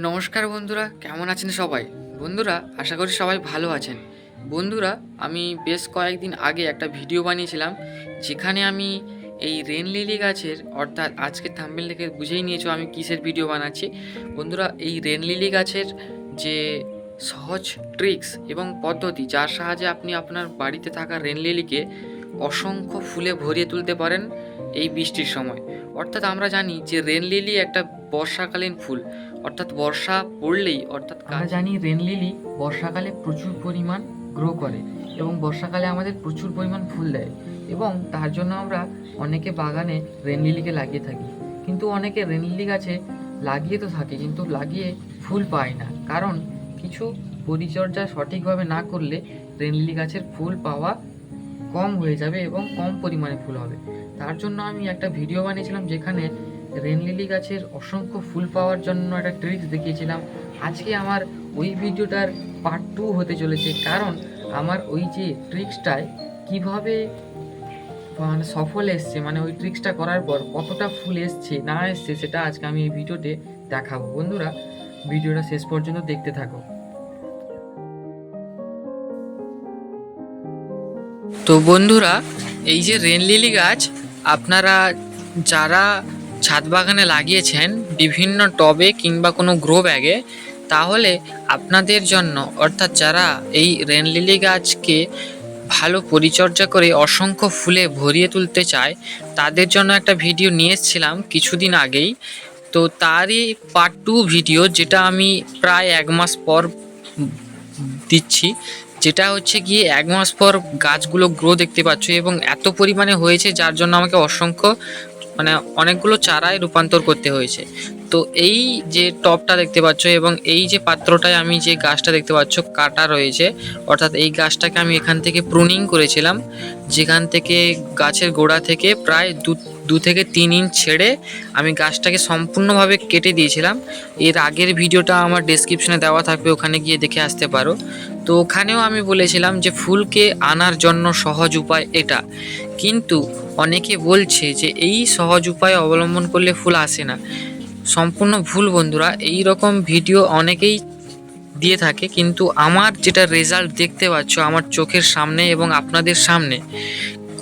নমস্কার বন্ধুরা, কেমন আছেন সবাই? বন্ধুরা, আশা করি সবাই ভালো আছেন। বন্ধুরা, আমি বেশ কয়েকদিন আগে একটা ভিডিও বানিয়েছিলাম, যেখানে আমি এই রেন লিলি গাছের, অর্থাৎ আজকে থাম্বেল থেকে বুঝেই নিয়েছো আমি কিসের ভিডিও বানাচ্ছি। বন্ধুরা, এই রেন লিলি গাছের যে সহজ ট্রিক্স এবং পদ্ধতি, যার সাহায্যে আপনি আপনার বাড়িতে থাকা রেন লিলিকে অসংখ্য ফুলে ভরিয়ে তুলতে পারেন এই বৃষ্টির সময়। অর্থাৎ আমরা জানি যে রেন লিলি একটা বর্ষাকালীন ফুল। অর্থাৎ বর্ষা পড়লেই অর্থাৎ আমরা জানি রেন লিলি বর্ষাকালে প্রচুর পরিমাণ গ্রো করে এবং বর্ষাকালে আমাদের প্রচুর পরিমাণ ফুল দেয় এবং তার জন্য আমরা অনেকে বাগানে রেন লিলিকে লাগিয়ে থাকি। কিন্তু অনেকে রেন লিলি গাছে লাগিয়ে তো থাকে কিন্তু লাগিয়ে ফুল পায় না। কারণ কিছু পরিচর্যা সঠিকভাবে না করলে রেন লিলি গাছের ফুল পাওয়া কম হয়ে যাবে এবং কম পরিমাণে ফুল হবে। তার জন্য আমি একটা ভিডিও বানিয়েছিলাম যেখানে রেন লিলি গাছের অসংখ্য ফুল পাওয়ার জন্য একটা ট্রিক্স দেখিয়েছিলাম। আজকে আমার ওই ভিডিওটার পার্ট টু হতে চলেছে কারণ আমার ওই যে ট্রিক্সটায় কীভাবে মানে সফল এসছে মানে ওই ট্রিক্সটা করার পর কতটা ফুল এসছে, না এসছে, সেটা আজকে আমি এই ভিডিওতে দেখাবো। বন্ধুরা ভিডিওটা শেষ পর্যন্ত দেখতে থাকো। তো বন্ধুরা, এই যে রেন লিলি গাছ, আপনারা যারা ছাদ বাগানে লাগিয়েছেন বিভিন্ন টবে কিংবা কোনো গ্রো ব্যাগে, তাহলে আপনাদের জন্য, অর্থাৎ যারা এই রেন লিলি গাছকে ভালো পরিচর্যা করে অসংখ্য ফুলে ভরিয়ে তুলতে চায়, তাদের জন্য একটা ভিডিও নিয়ে এসেছিলাম কিছুদিন আগেই। তো তারই পার্ট টু ভিডিও যেটা আমি প্রায় এক মাস পর দিচ্ছি যেটা হচ্ছে গিয়ে এক মাস পর গাছগুলো গ্রো দেখতে পাচ্ছ এবং এত পরিমাণে হয়েছে যার জন্য আমাকে অসংখ্য মানে অনেকগুলো চারায় রূপান্তর করতে হয়েছে। তো এই যে টপটা দেখতে পাচ্ছ এবং এই যে পাত্রটায় আমি যে গাছটা দেখতে পাচ্ছ কাটা রয়েছে, অর্থাৎ এই গাছটাকে আমি এখান থেকে প্রুনিং করেছিলাম, যেখান থেকে গাছের গোড়া থেকে প্রায় দু দু থেকে তিন ইঞ্চ ছেড়ে আমি গাছটাকে সম্পূর্ণভাবে কেটে দিয়েছিলাম। এর আগের ভিডিওটা আমার ডেসক্রিপশনে দেওয়া থাকবে, ওখানে গিয়ে দেখে আসতে পারো। তো ওখানেও আমি বলেছিলাম যে ফুলকে আনার জন্য সহজ উপায় এটা। কিন্তু অনেকে বলছে যে এই সহজ উপায় অবলম্বন করলে ফুল আসে না। সম্পূর্ণ ভুল বন্ধুরা এই রকম ভিডিও অনেকেই দিয়ে থাকে, কিন্তু আমার যেটা রেজাল্ট দেখতে পাচ্ছ, আমার চোখের সামনে এবং আপনাদের সামনে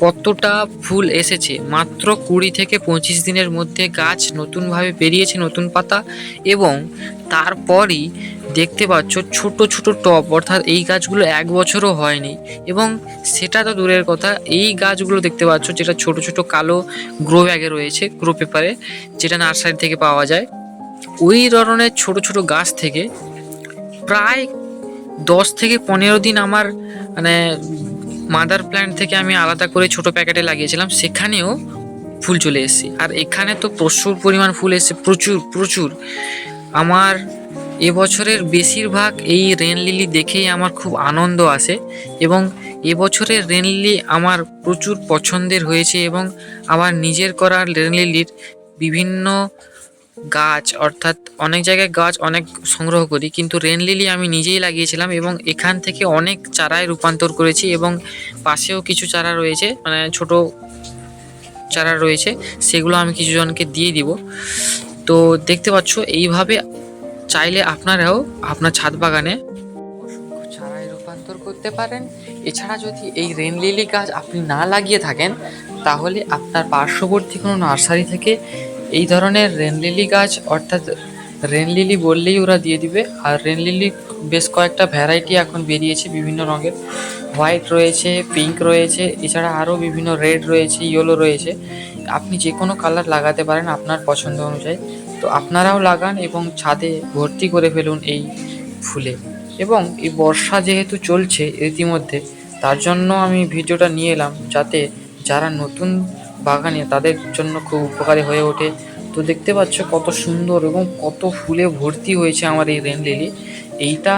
কতটা ফুল এসেছে? মাত্র কুড়ি থেকে পঁচিশ দিনের মধ্যে গাছ নতুনভাবে বেরিয়েছে নতুন পাতা এবং তারপরই দেখতে পাচ্ছ ছোট ছোট টব অর্থাৎ এই গাছগুলো এক বছরও হয়নি। এবং সেটা তো দূরের কথা, এই গাছগুলো দেখতে পাচ্ছ যেটা ছোট ছোট কালো গ্রো ব্যাগে রয়েছে গ্রো পেপারে যেটা নার্সারি থেকে পাওয়া যায়। ওই ধরনের ছোট ছোট গাছ থেকে প্রায় দশ থেকে পনেরো দিন আমার মানে মাদার প্ল্যান্ট থেকে আমি আলাদা করে ছোট প্যাকেটে লাগিয়েছিলাম, সেখানেও ফুল চলে এসেছে। আর এখানে তো প্রচুর পরিমাণ ফুল এসেছে, প্রচুর প্রচুর। আমার এবছরের বেশিরভাগ এই রেন লিলি দেখেই আমার খুব আনন্দ আসে এবং এবছরের রেন লিলি আমার প্রচুর পছন্দের হয়েছে এবং আমার নিজের করা রেন লিলির বিভিন্ন গাছ, অর্থাৎ অনেক জায়গায় গাছ অনেক সংগ্রহ করি, কিন্তু রেন লিলি আমি নিজেই লাগিয়েছিলাম এবং এখান থেকে অনেক চারায় রূপান্তর করেছি এবং পাশেও কিছু চারা রয়েছে মানে ছোট চারা রয়েছে, সেগুলো আমি কিছু জনকে দিয়ে দিব। তো দেখতে পাচ্ছ, এইভাবে চাইলে আপনারাও আপনার ছাদ বাগানে চারায় রূপান্তর করতে পারেন। এছাড়া যদি এই রেন লিলি গাছ আপনি না লাগিয়ে থাকেন, তাহলে আপনার পার্শ্ববর্তী কোনো নার্সারি থেকে এই ধরনের রেন লিলি গাছ, অর্থাৎ রেন লিলি বললেই ওরা দিয়ে দিবে। আর রেন লিলি বেশ কয়েকটা ভ্যারাইটি এখন বেরিয়েছে বিভিন্ন রঙের। হোয়াইট রয়েছে পিঙ্ক রয়েছে, এছাড়া আরও বিভিন্ন রেড রয়েছে ইয়েলো রয়েছে। আপনি যে কোনো কালার লাগাতে পারেন আপনার পছন্দ অনুযায়ী। তো আপনারাও লাগান এবং ছাদে ভর্তি করে ফেলুন এই ফুলে। এবং এই বর্ষা যেহেতু চলছে ইতিমধ্যে, তার জন্য আমি ভিডিওটা নিয়ে এলাম যাতে যারা নতুন বাগানে তাদের জন্য খুব উপকারী হয়ে ওঠে। তো দেখতে পাচ্ছ কত সুন্দর এবং কত ফুলে ভর্তি হয়েছে আমার এই রেন লিলি এইটা,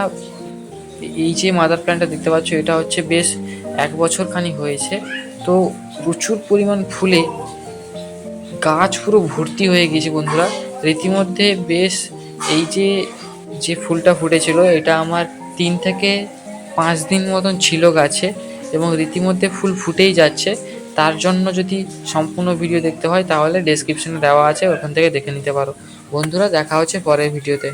এই যে মাদার প্ল্যান্টটা দেখতে পাচ্ছ, এটা হচ্ছে বেশ এক বছরখানি হয়েছে। তো প্রচুর পরিমাণ ফুলে গাছ পুরো ভর্তি হয়ে গিয়েছে বন্ধুরা। রীতিমধ্যে বেশ এই যে যে ফুলটা ফুটেছিল, এটা আমার তিন থেকে পাঁচ দিন মতন ছিল গাছে এবং রীতিমধ্যে ফুল ফুটেই যাচ্ছে। তার জন্য যদি সম্পূর্ণ ভিডিও দেখতে হয়, তাহলে ডেসক্রিপশনে দেওয়া আছে, ওখান থেকে দেখে নিতে পারো। বন্ধুরা, দেখা হচ্ছে পরের ভিডিওতে